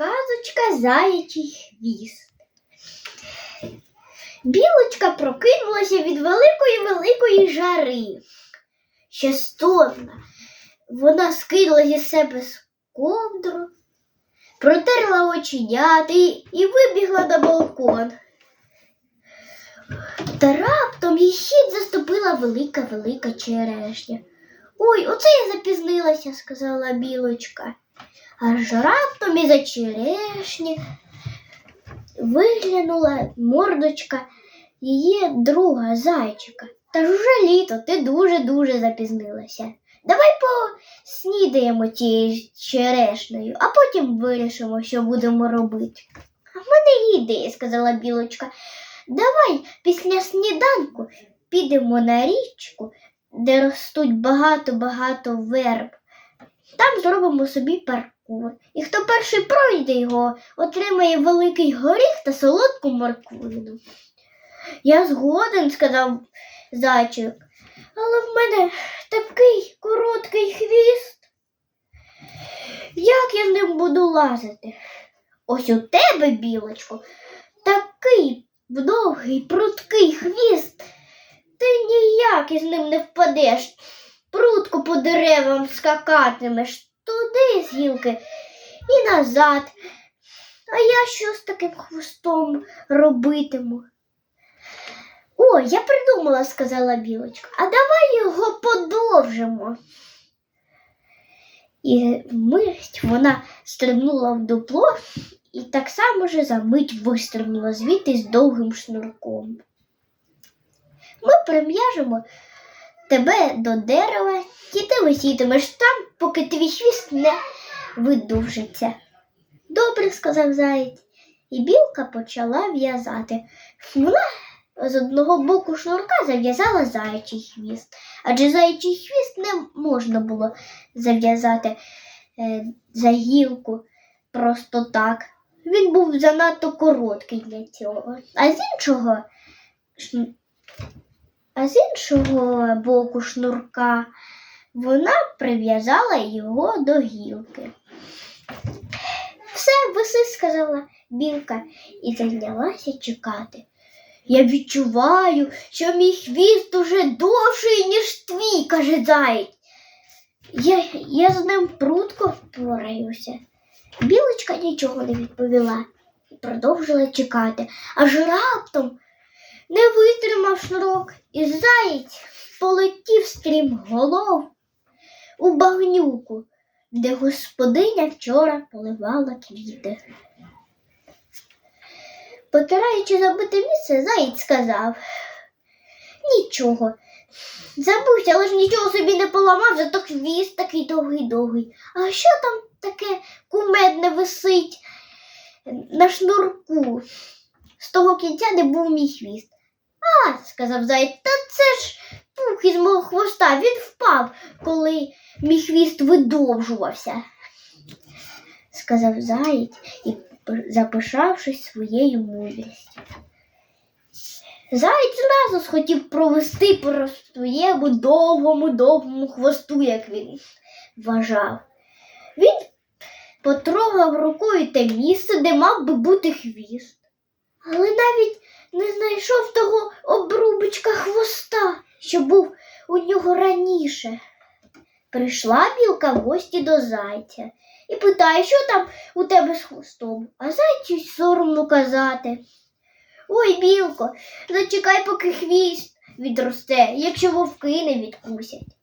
Казочка заячий хвіст. Білочка прокинулася від великої великої жари. Ще стомна. Вона скинула зі себе з ковдру, протерла оченята і, вибігла на балкон. Та раптом їй хід заступила велика велика черешня. Ой, оце я запізнилася, сказала білочка. Аж раптом із-за черешні виглянула мордочка її друга зайчика. Та ж уже літо, ти дуже-дуже запізнилася. Давай поснідаємо тією черешнею, а потім вирішимо, що будемо робити. А в мене є ідея, сказала білочка. Давай після сніданку підемо на річку, де ростуть багато-багато верб. Там зробимо собі паркур. І хто перший пройде його, отримає великий горіх та солодку морквину. Я згоден, сказав зайчик, але в мене такий короткий хвіст. Як я з ним буду лазити? Ось у тебе, білочко, такий довгий, пруткий хвіст. Ти ніяк із ним не впадеш. Прутко по деревам скакатимеш туди з гілки і назад. А я що з таким хвостом робитиму? О, я придумала, сказала білочка, а давай його подовжимо. І мить вона стрибнула в дупло і так само же за мить вистрибнула звідти з довгим шнурком. Ми прим'яжемо тебе до дерева, і ти висітимеш там, поки твій хвіст не видовжиться. Добре, сказав заєць, і білка почала в'язати. Вона з одного боку шнурка зав'язала заячий хвіст, адже заячий хвіст не можна було зав'язати е, за гілку просто так. Він був занадто короткий для цього. А з іншого а з іншого боку шнурка вона прив'язала його до гілки. Все, виси, сказала білка і зайнялася чекати. Я відчуваю, що мій хвіст уже довший, ніж твій, каже заєць. Я, я з ним прудко впораюся. Білочка нічого не відповіла і продовжила чекати, аж раптом не витримав шнурок, і заєць полетів стрім голов у багнюку, де господиня вчора поливала квіти. Потираючи забите місце, заєць сказав Нічого. Забувся, але ж нічого собі не поламав, зато хвіст такий довгий-довгий. А що там таке кумедне висить на шнурку? З того кінця, де був мій хвіст. А, сказав заєць, та це ж пух із мого хвоста, він впав, коли мій хвіст видовжувався, сказав заєць і запишавшись своєю мудрістю. Заєць зразу схотів провести по своєму довгому довгому хвосту, як він вважав. Він потрогав рукою те місце, де мав би бути хвіст, але навіть не знайшов того обрубочка хвоста, що був у нього раніше. Прийшла білка в гості до зайця і питає, що там у тебе з хвостом, а зайцю соромно казати. Ой, білко, зачекай, поки хвіст відросте, якщо вовки не відкусять.